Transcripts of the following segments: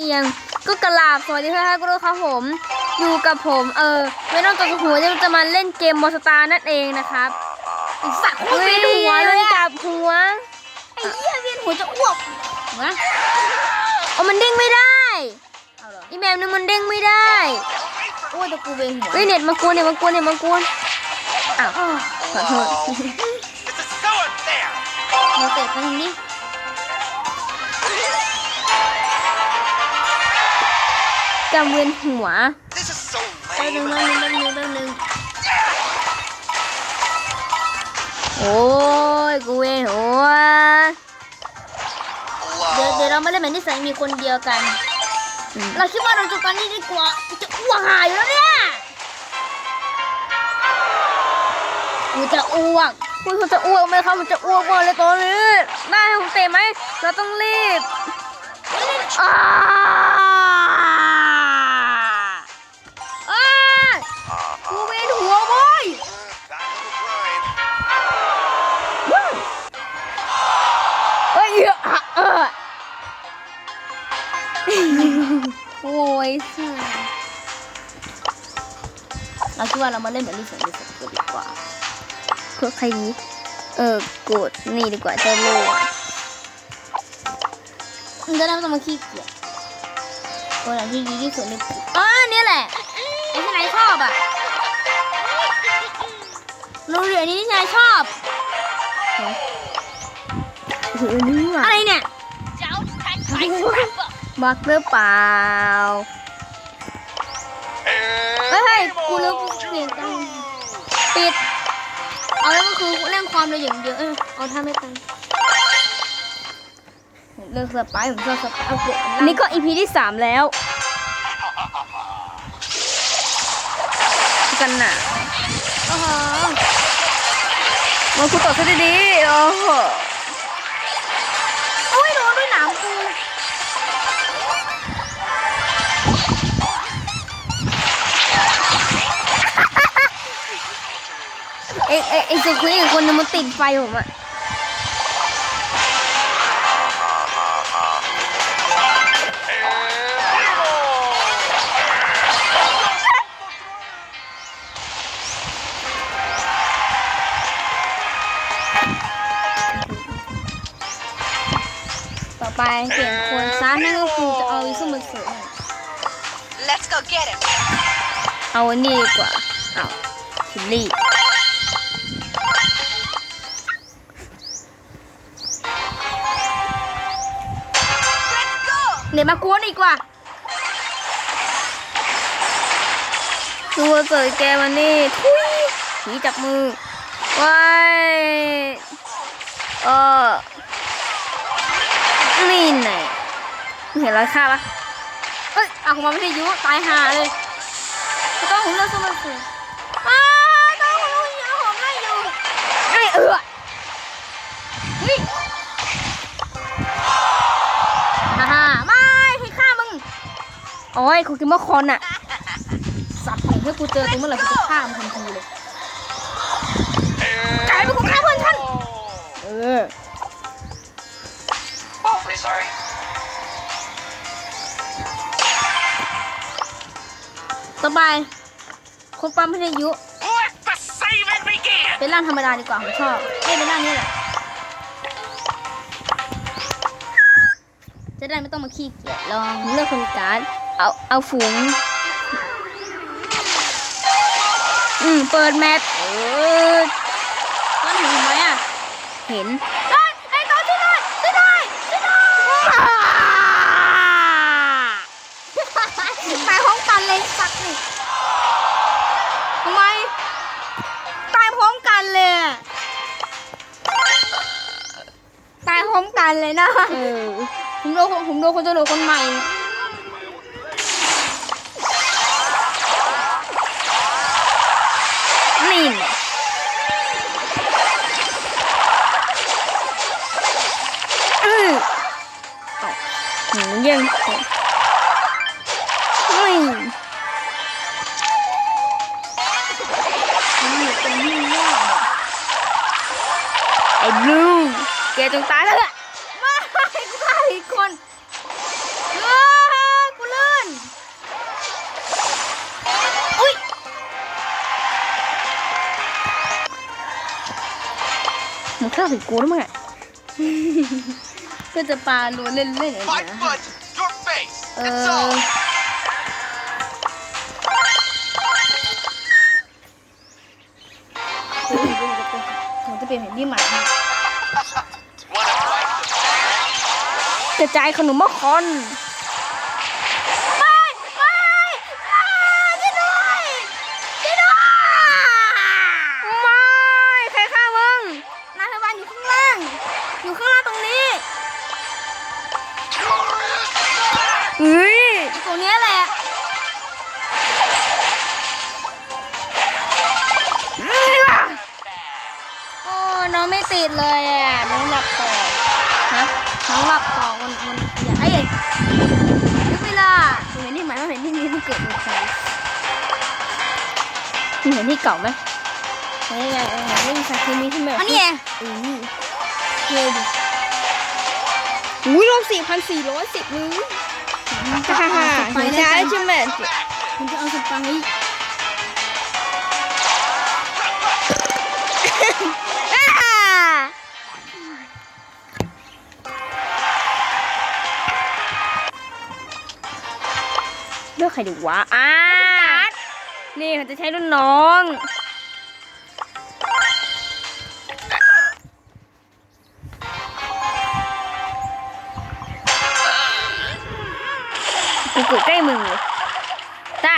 เอียงก็กระลาบสวัสดีค่ะคุณผู้ชมครับผม อยู่กับผมเออไม่ต้องตัวหัวจะจะมาเล่นเกมมอสตาร์นั่นเองนะครับไอ้สักโคตรเวียนหัวเลยฮ้อะจับหัวไอ้เหี้ยเวียนหัวจะอ้วกนะเอามันเด้งไม่ได้เอาเหรออีแมวนึงมันเด้งไม่ได้โอ้ยแต่กูเวียนหัวเฮ้ยเน็ตมากวนเน็ตมากวนเน็ตมากวนอ้าวอ้าวขอโทษ This is so unfair. เราเตะครั้งนี้ จำเวียนหัว This is so แป๊บนึง lame. แป๊บนึงแป๊บนึงแป๊บนึงโอ้ยกูเวียนหัวเดี๋ยว Lol. เดี๋ยวเราไม่เล่นแบบที่ใส่มีคนเดียวกันอืมเราคิดว่าเราจบตอนนี้ดีกว่าจะอ้วกหายอยู่แล้วเนี่ยกูจะอ้วกคุณเขาจะอ้วกไหมครับมันจะอ้วกหมดเลยตอนนี้ได้ผมเตะไหมเราต้องรีบอ้าอ้า ยสิเราคิดว่าเรามาเล่นแบบที่ใส่มีคนเดียวดีกว่ากดใครดีเออกดนี่ดีกว่าเจ้าโลกมันจะได้ไม่ต้องมาขี้เกียจตัวไหนที่ดีที่สุดในปุ๊บอ๋อเนี่ยแหละไอ้ที่ไหนชอบอะโรงเรียนนี้ที่นายชอบอะไรเนี่ย บักหรือเปล่า And Hey, hey, game cô lớp on. tiền tăng. Juhu. ปิด เอาแล้วก็คือเล่นความเร็วอย่างเดียวเออเอาท่าไม่ไปเลิกสปายผมชอบสปายเอาเกอันนี้ก็อีพีที่สามแล้ว กันน่ะโอ้โหมาคุต่อซะดีๆโอ้โห เอ้เอ้ไอ้สุคุยอีกคนนึงมันติดไฟผมอะ And game on. ต่อไปเปลี่ยนคนซะนั่นก็คือจะเอาอีซุมันเสริม Let's go get him. เอาอันนี้ดีกว่า เอาชิลลี่ เดี๋ยวมากวนอีกว่าดูว่าเจอแกมันนี่ทุยผีจับมือว้ายเออนี่ไงเห็นรอยค่าปะเอ้ยเอาของมันไม่ได้ยุตายหาเลยต้องของเลือกสมันเสืออ้าต้องของลูกเยอะของไล่อยู่ไอ้เออเฮ้ย อ้ยคุกิมะคอนอะสัตว์ถ้ากูเจอตัวเมื่อไหร่กูจะฆ่ามันทันทีเลย And กลายเป็นคนฆ่าเพื่อนฉันเออ awfully sorry. ต่อไปคนปั๊มพิทยุ Let the saving begin. เป็นร่างธรรมดาดีกว่าผมชอบเอ้ยเป็นร่างนี้แหละ จะได้ไม่ต้องมาขี้เกียจลองเลือกคนการ์ด เอาเอาฝูง อืม เปิดแมปเออตอนเห็นไหมอะ เห็นได้ไอ้ตัวช่วยหน่อยช่วยหน่อยช่วยหน่อยตายพร้อมกันเลยสักนี่ทำไม ตายพร้อมกันเลยอะตายพร้อมกันเลยนะ เออผมโดนคนผมโดนคนจะโดนคนใหม่ ยี่ยงอุ้ยมันอยู่ตรงนี้ยากไอ้บลูแกจงตายแล้วแหละไม่ฆ่าอีกคนเออกูเลื่อนอุ้ยมึงฆ่าผิดกูแล้วมั้งก็จะปาโลเล่นๆอย่างเงี้ย เออผมจะเปลี่ยนแผนที่ใหม่ Wanna fight the กระจายขนมมะคอนะน้องหลับต่อมันมันอย่าไอ้ยนึกเวลาเห็นที่ไหมเห็นที่นี้มันเกิดเป็นใครมึงเห็นที่เก่าไหมเห็นไงเออเห็นไม่มีสารเคมีใช่ไหมอันนี้ไงอือเกลดิอุ้ยลบสี่พันสี่ร้อยสิบนึงฮ่าฮ่าเห็นช้าใช่ไหมมันจะเอาสไป รดีวะอ่านี่เขาจะใช้รุ่นน้องกูเกิดใกล้มึงเลยจ้า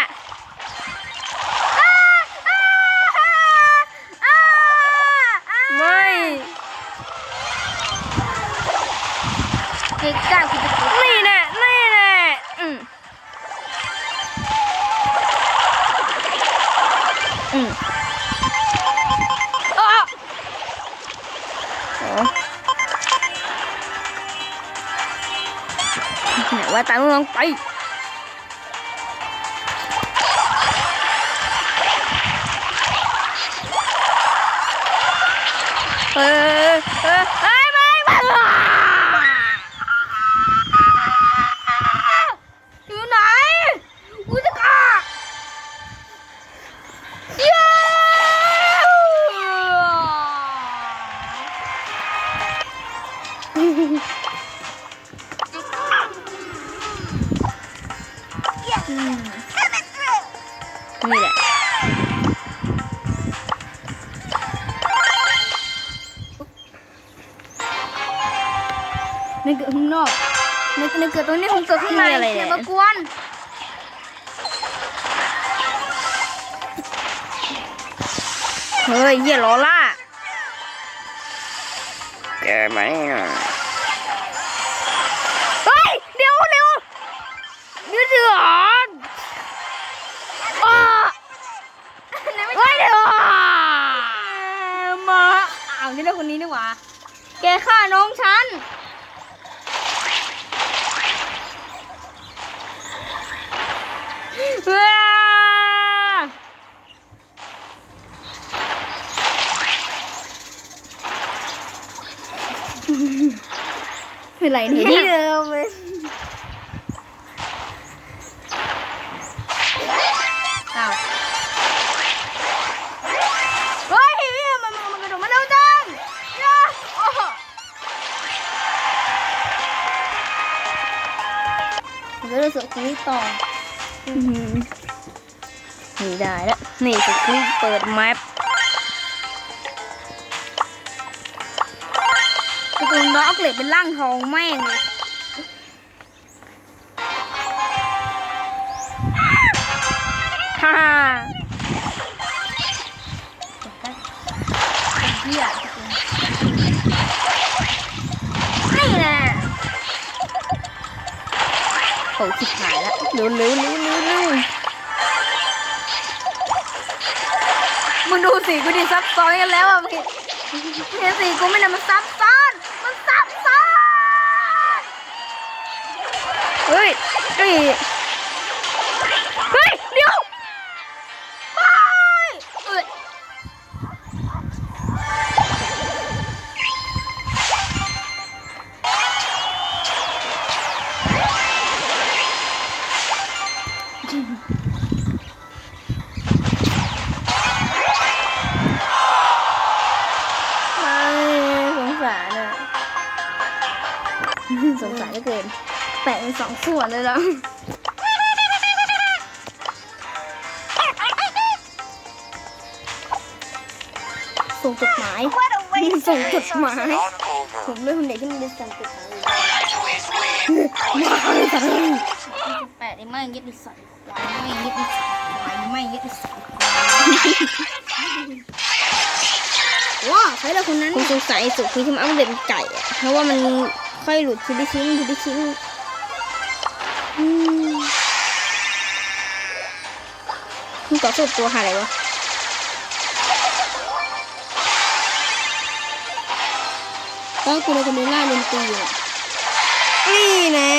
ไหนว่าตามล ในนี่อะไรอเนี่ยย่ามากวนเฮ้ยเหี้ยล้อล่าแกไหมอะเฮ้ยเดี๋ยวเดี๋ยวเดี๋ยวเดี๋ยวอะเฮ้ยเดี๋ยวอะมาอ้าวนี่ได้คนนี้นี่หว่าแกฆ่าน้องฉัน ว้า เป็นไรเนี่ที่เดิมเลยอ้าวเฮ้ยมันมันมันกระโดดมาเร็วจังย่าโอ้โหเดี๋ยวเราสคุยต่อหนีได้แล้วนี่สคุยเปิดแมป กระโดดน้องเอาเกล็ดเป็นร่างทองแม่งเลยฮ่าเหี้ยนี่แหละโอ้ชิบหายแล้วเร็วเร็วเร็วเร็วเร็วมึงดูสิกูดิซับซ้อนกันแล้วอะมึงเห็นสิกูไม่ได้มันซับซ้อน เฮ้ยเฮ้ยเฮ้ยเดี๋ยวเอ้ยไม่สงสารอะสงสารเหลือเกิน แปะเป็นสองส่วนเลยแล้วส่งจดหมาย What a waste ส่งจดหมาย ผมเลือกคนเด็กที่มันเป็นส่งจดหมาย Always win. แปะได้ไม่ยึดนิสัยควายไม่ยึดนิสัยควายไม่ยึดนิสัยว้าใครละคนนั้นผมสงสัยสุดคือที่มันเอาเป็นไก่อะเพราะว่ามันค่อยหลุดทีละชิ้นทีละชิ้น มมันต่อสู้ตัวหาอะไรวะก็กูเลยคนนี้ล่าดนตรีอะนี่แน่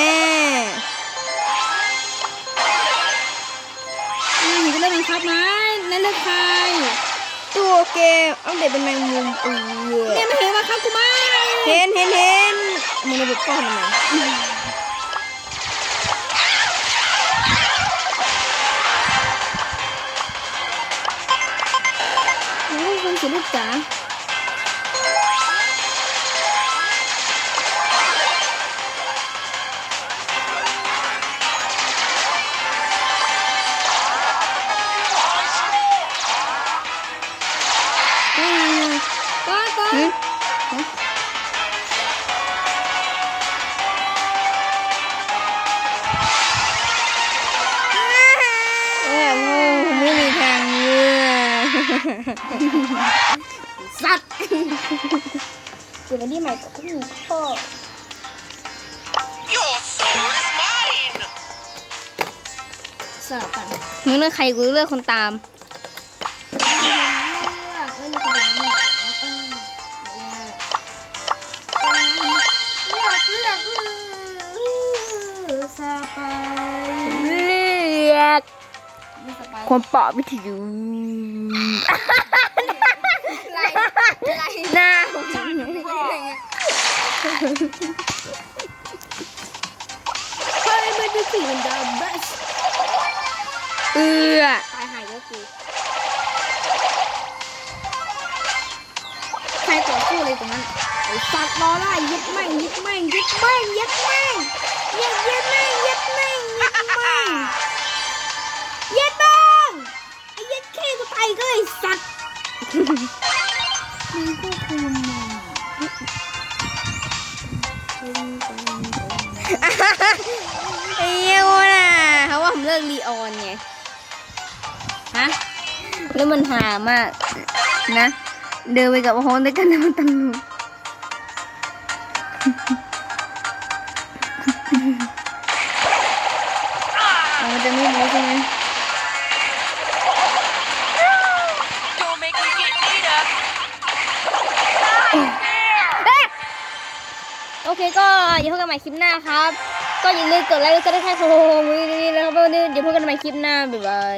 นี่เห็นก็เล่นบังคับนะนั่นเลือกใครตัวเกมเอาเด็กเป็นแมงมุมเออเนี่ยไม่เห็นบังคับกูไหมเห็นเห็นเห็นมึงระเบิดก้อนทำไม ย สัตว์เดี๋ยววันนี้ใหม่กับพี่พ่อ Your soul is mine. สลับกันมึงเลือกใครกูเลือกคนตามเลือกเล่นคนเดียวนี่เลือกเลือกเลือกสไปเลือกไม่สไปคนปอบวิทยุไล่ไล่ หน้าเฮ้ยไม่ได้สิ่งมันดำบัสเอือตายหายแล้วกูใครต่อสู้เลยตรงนั้นไอ้สัตว์รอได้ยึดแม่งยึดแม่งยึดแม่งยึดแม่ง ผมเลือกลีออนไงฮะแล้วมันหามากนะ เดินไปกับโฮนด้วยกันแล้วมันตลกอ๋อมันจะไม่รู้ใช่ไหม Don't make me get beat up. โอเคก็อย่าพบกันใหม่คลิปหน้าครับ ก็อย่าลืมกดไลค์กดซับสไครต์โฮโฮโฮมือนี้นะครับวันนี้เดี๋ยวพบกันใหม่คลิปหน้าบ๊ายบาย